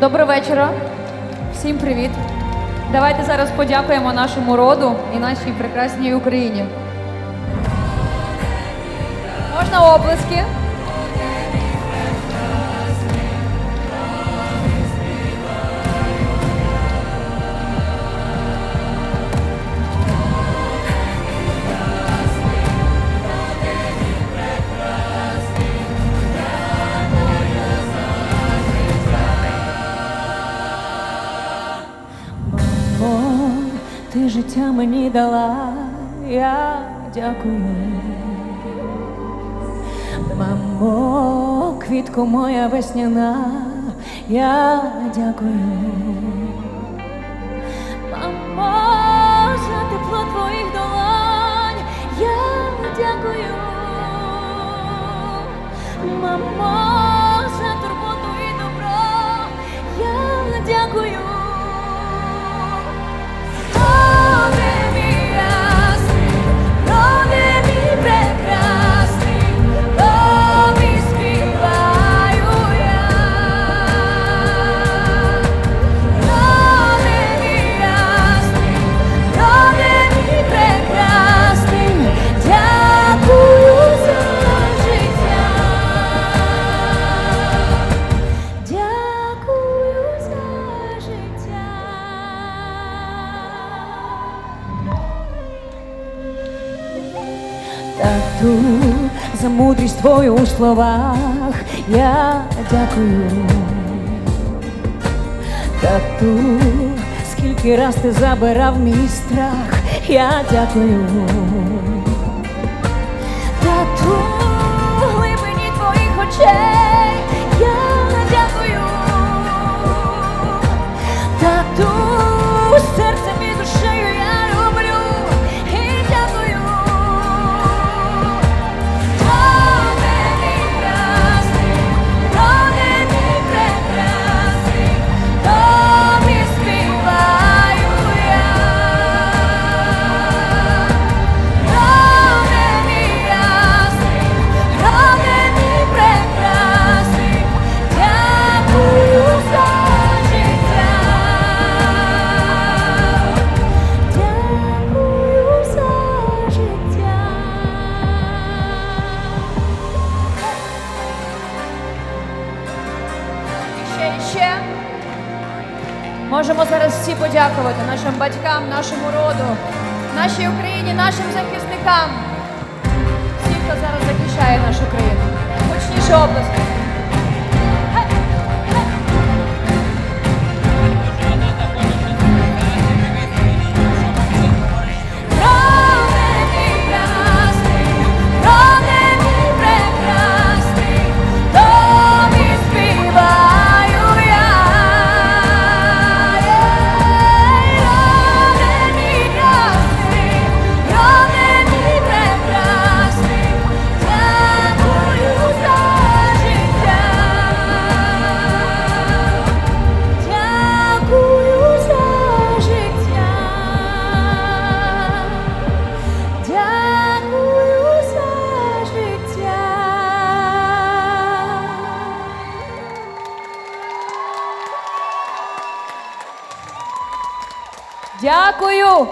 Доброго вечора. Всім привіт. Давайте зараз подякуємо нашому роду і нашій прекрасній Україні. Можна оплески? Життя мені дала, я дякую. Мамо, квітко моя весняна, я дякую. Мамо, за тепло твоїх долонь, я дякую. Мамо, за турботу і добро, я дякую. Тату, за мудрість твою у словах я дякую. Тату, скільки раз ти забирав мій страх, я дякую. Ще. Можемо зараз всі подякувати нашим батькам, нашому роду, нашій Україні, нашим захисникам. Всім, хто зараз захищає нашу країну. Гучніше обласки. Дякую!